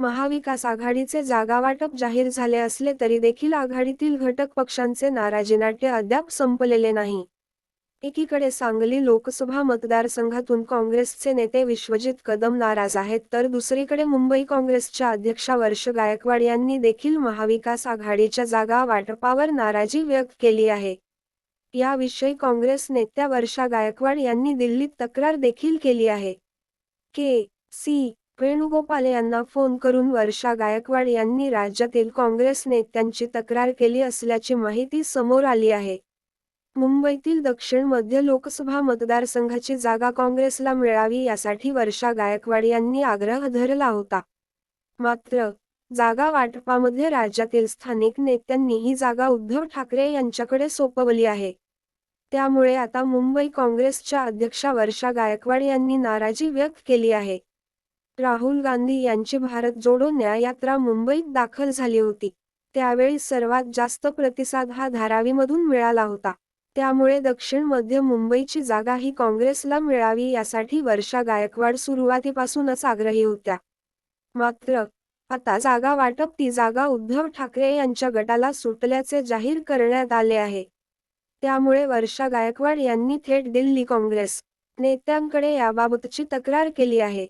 महाविकास आघाडीचे जागावाटप जाहीर झाले असले तरी देखील आघाडीतील घटक पक्षांचे नाराजीनाट्य अद्याप संपलेले नाही. एकीकडे सांगली लोकसभा मतदारसंघातून काँग्रेसचे नेते विश्वजित कदम नाराज आहेत तर दुसरीकडे मुंबई काँग्रेसच्या अध्यक्षा वर्ष गायकवाड यांनी देखील महाविकास आघाडीच्या जागा वाटपावर नाराजी व्यक्त केली आहे. याविषयी काँग्रेस नेत्या वर्षा गायकवाड यांनी दिल्लीत तक्रार देखील केली आहे. के. सी. वेणुगोपाल यांना फोन करून वर्षा गायकवाड यांनी राज्यातील काँग्रेस नेत्यांची तक्रार केली असल्याची माहिती समोर आली आहे. मुंबईतील दक्षिण मध्य लोकसभा मतदारसंघाची जागा काँग्रेसला मिळावी यासाठी वर्षा गायकवाड यांनी आग्रह धरला होता. मात्र जागा वाटपामध्ये राज्यातील स्थानिक नेत्यांनी ही जागा उद्धव ठाकरे यांच्याकडे सोपवली आहे. त्यामुळे आता मुंबई काँग्रेसच्या अध्यक्षा वर्षा गायकवाड यांनी नाराजी व्यक्त केली आहे. राहुल गांधी यांची भारत जोडो न्याय यात्रा मुंबईत दाखल झाली होती. त्यावेळी सर्वात जास्त प्रतिसाद हा धारावीमधून मिळाला होता. त्यामुळे दक्षिण मध्य मुंबईची जागा ही काँग्रेसला मिळावी यासाठी वर्षा गायकवाड सुरुवातीपासूनच आग्रही होत्या. मात्र आता जागा वाटप ती जागा उद्धव ठाकरे यांच्या गटाला सुटल्याचे जाहीर करण्यात आले आहे. त्यामुळे वर्षा गायकवाड यांनी थेट दिल्ली काँग्रेस नेत्यांकडे याबाबतची तक्रार केली आहे.